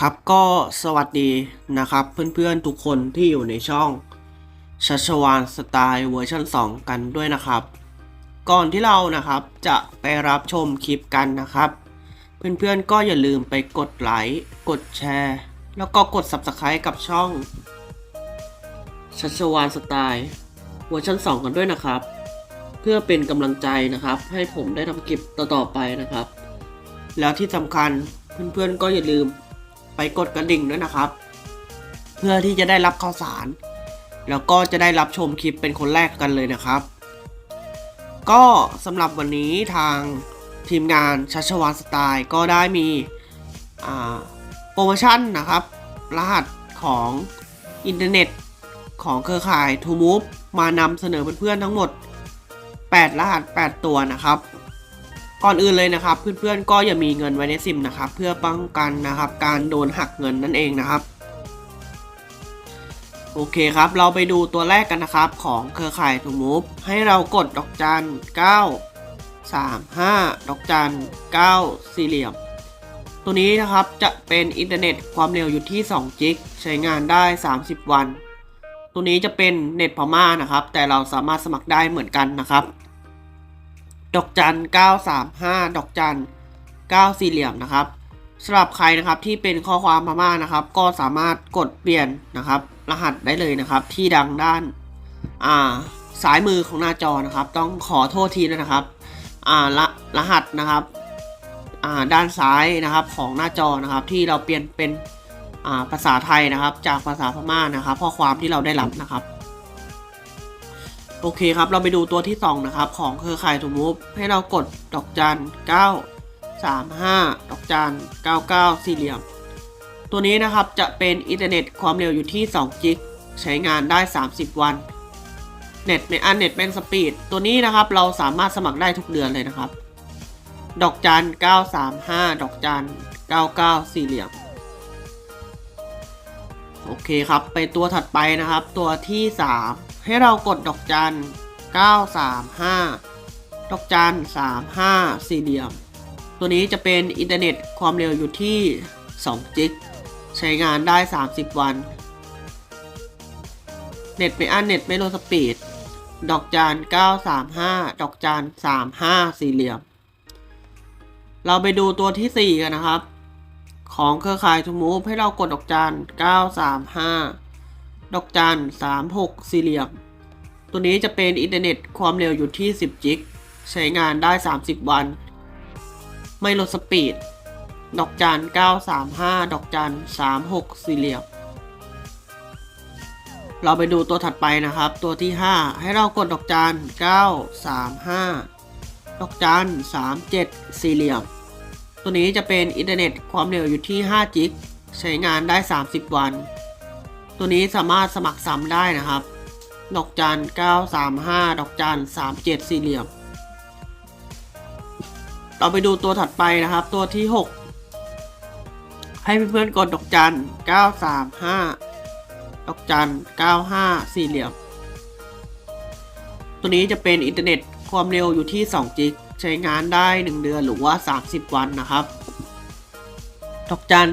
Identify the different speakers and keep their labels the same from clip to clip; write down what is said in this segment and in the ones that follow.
Speaker 1: ครับก็สวัสดีนะครับเพื่อนๆทุกคนที่อยู่ในช่องชัชวานสไตล์เวอร์ชัน2 กันด้วยนะครับ ก่อนที่เรานะครับจะไปรับชมคลิปกันนะครับ เพื่อนๆก็อย่าลืมไปกดไลค์กดแชร์ แล้วก็กด Subscribe กับช่องชัชวานสไตล์เวอร์ชัน2 กันด้วยนะครับ เพื่อเป็นกำลังใจนะครับ ให้ผมได้ทำคลิปต่อๆไปนะครับ แล้วที่สำคัญเพื่อนๆก็อย่าลืม ไปกดกระดิ่งด้วยนะครับ เพื่อที่จะได้รับข่าวสาร แล้วก็จะได้รับชมคลิปเป็นคนแรกกันเลยนะครับ ก็สำหรับวันนี้ทางทีมงานชัชวานสไตล์ก็ได้มีโปรโมชั่นนะครับ รหัสของอินเทอร์เน็ตของเครือข่าย t o m o v e มานำเสนอเพื่อนๆทั้งหมด 8 รหัส 8 ตัวนะครับ ก่อนอื่นเลยนะครับ เพื่อนๆก็อย่ามีเงินไว้ในซิมนะครับ เพื่อป้องกันนะครับ การโดนหักเงินนั่นเองนะครับ โอเคครับ เราไปดูตัวแรกกันนะครับ ของเครือข่ายทูมูฟให้เรากดดอกจัน 9 3 5 ดอกจัน 9 สี่เหลี่ยม ตัวนี้นะครับจะเป็นอินเทอร์เน็ตความเร็วอยู่ที่ 2 จิก ใช้งานได้ 30 วัน ตัวนี้จะเป็นเน็ตพม่านะครับ แต่เราสามารถสมัครได้เหมือนกันนะครับ ดอกจัน 935 ดอกจัน 9 สี่เหลี่ยมนะครับสำหรับใครนะครับที่เป็นข้อความพม่านะครับ ก็สามารถกดเปลี่ยนนะครับ รหัสได้เลยนะครับ ที่ดังด้านอ่าซ้ายมือของหน้าจอนะครับ ต้องขอโทษทีด้วยนะครับอ่ารรหัสนะครับอ่าด้านซ้ายนะครับของหน้าจอนะครับ ที่เราเปลี่ยนเป็นอ่าภาษาไทยนะครับ จากภาษาพม่านะครับข้อความที่เราได้รับนะครับ โอเคครับ เราไปดูตัวที่ 2 นะครับ ของเครือข่ายทูมูฟให้เรากดดอกจัน9 3 5 ดอกจัน99 สี่เหลี่ยม ตัวนี้นะครับจะเป็นอินเทอร์เน็ตความเร็วอยู่ที่2จิกใช้งานได้ 30 วันเน็ตในอันเน็ตเป็นสปีดตัวนี้นะครับเราสามารถสมัครได้ทุกเดือนเลยนะครับ ดอกจัน935 ดอกจัน99 สี่เหลี่ยม โอเคครับ ไปตัวถัดไปนะครับ ตัวที่ 3 ให้เรากดดอกจัน 935 ดอกจัน 35 สี่เหลี่ยม ตัวนี้จะเป็นอินเทอร์เน็ตความเร็วอยู่ที่ 2 จิก ใช้งานได้ 30 วัน เน็ตไม่อันเน็ตไม่ลสปีด ดอกจัน 935 ดอกจัน 35 สี่เหลี่ยม เราไปดูตัวที่ 4 กันนะครับ ของเครือข่ายทูมูฟให้เรากดดอกจัน935 ดอกจัน36 สี่เหลี่ยม ตัวนี้จะเป็นอินเทอร์เน็ตความเร็วอยู่ที่ 10 จิก ใช้งานได้ 30 วัน ไม่ลดสปีด ดอกจัน935 ดอกจัน36 สี่เหลี่ยม เราไปดูตัวถัดไปนะครับ ตัวที่ 5 ให้เรากดดอกจัน935 ดอกจัน37 สี่เหลี่ยม ตัวนี้จะเป็นอินเทอร์เน็ตความเร็วอยู่ที่5จิกใช้งานได้ 30 วัน ตัวนี้สามารถสมัครซ้ำได้นะครับ ดอกจัน 935 ดอกจัน 37 สี่เหลี่ยม เราไปดูตัวถัดไปนะครับ ตัวที่ 6 ให้เพื่อนๆกดดอกจัน 935 ดอกจัน 95 สี่เหลี่ยม ตัวนี้จะเป็นอินเทอร์เน็ตความเร็วอยู่ที่2จิก ใช้งานได้ 1 เดือนหรือว่า 30 วันนะครับ ดอกจัน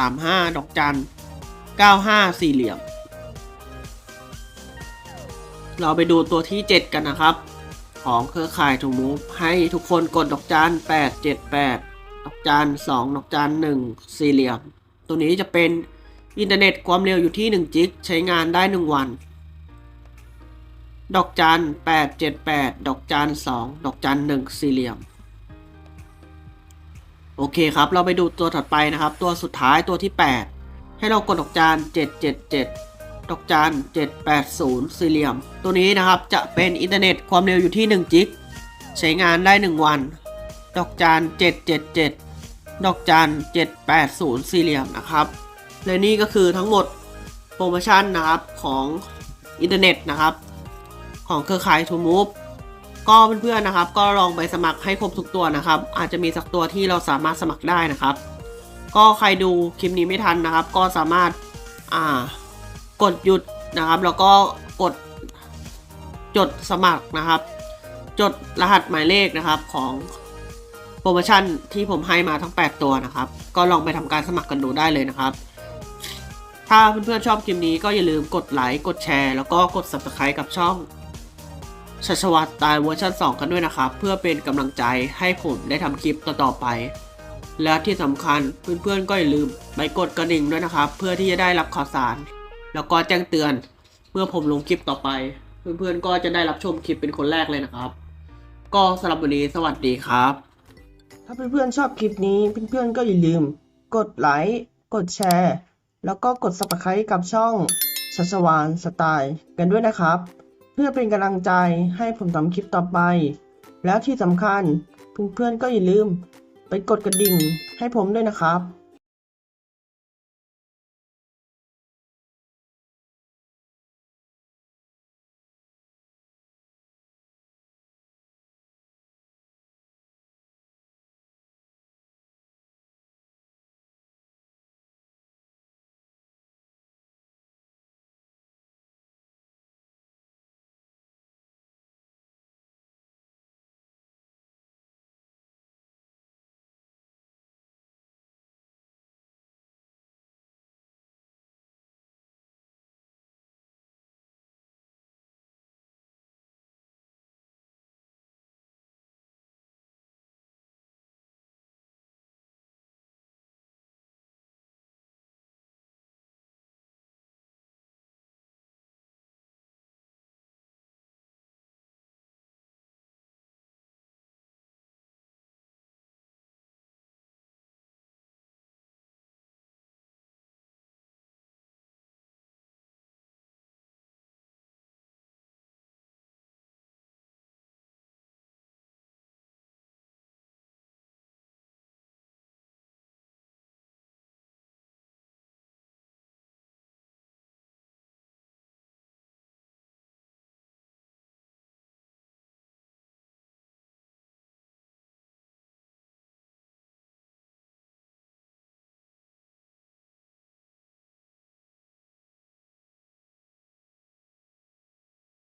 Speaker 1: 935 ดอกจัน 95 สี่เหลี่ยม เราไปดูตัวที่ 7 กันนะครับ ของเครือข่ายทูมูฟให้ทุกคนกดดอกจัน 878 ดอกจัน 2 ดอกจัน 1 สี่เหลี่ยม ตัวนี้จะเป็นอินเทอร์เน็ตความเร็วอยู่ที่1จิกใช้งานได้ 1 วัน ดอกจัน878ดแปดดอกจัน2ดอกจัน1สี่เหลี่ยม โอเคครับ เราไปดูตัวถัดไปนะครับ ตัวสุดท้ายตัวที่ 8 ให้เรากดดอกจัน777ดเจ็ดเจ็ดดอกจัน780สี่เหลี่ยม ตัวนี้นะครับจะเป็นอินเทอร์เน็ตความเร็วอยู่ที่1จิกใช้งานได้ 1 วัน ดอกจัน777ดเจ็ดเจ็ดดอกจัน780สี่เหลี่ยมนะครับและนี่ก็คือทั้งหมดโปรโมชั่นนะครับของอินเทอร์เน็ตนะครับ ของเครือข่าย t ูมูฟก็เพื่อนๆนะครับ ก็ลองไปสมัครให้ครบทุกตัวนะครับ อาจจะมีสักตัวที่เราสามารถสมัครได้นะครับ ก็ใครดูคลิปนี้ไม่ทันนะครับ ก็สามารถอ่ากดหยุดนะครับ แล้วก็กดจดสมัครนะครับ จดรหัสหมายเลขนะครับของโปรโมชั่นที่ผมให้มาทั้ง 8 ตัวนะครับ ก็ลองไปทำการสมัครกันดูได้เลยนะครับ ถ้าเพื่อนๆชอบคลิปนี้ก็อย่าลืมกดไลค์กดแชร์ แล้วก็กด subscribe กับช่อง ชัชวัตตายเวอร์ชัน2 กันด้วยนะครับ เพื่อเป็นกำลังใจให้ผมได้ทำคลิปต่อๆไป และที่สำคัญเพื่อนๆก็อย่าลืมไปกดกระดิ่งด้วยนะครับ เพื่อที่จะได้รับข่าวสาร แล้วก็แจ้งเตือน เมื่อผมลงคลิปต่อไป เพื่อนๆก็จะได้รับชมคลิปเป็นคนแรกเลยนะครับ ก็สำหรับวันนี้สวัสดีครับ ถ้าเพื่อนๆชอบคลิปนี้เพื่อนๆก็อย่าลืม กดไลค์กดแชร์ แล้วก็กด subscribe กับช่องชัชวานสไตล์กันด้วยนะครับ เพื่อเป็นกำลังใจให้ผมทำคลิปต่อไป แล้วที่สำคัญเพื่อนๆก็อย่าลืม ไปกดกระดิ่งให้ผมด้วยนะครับ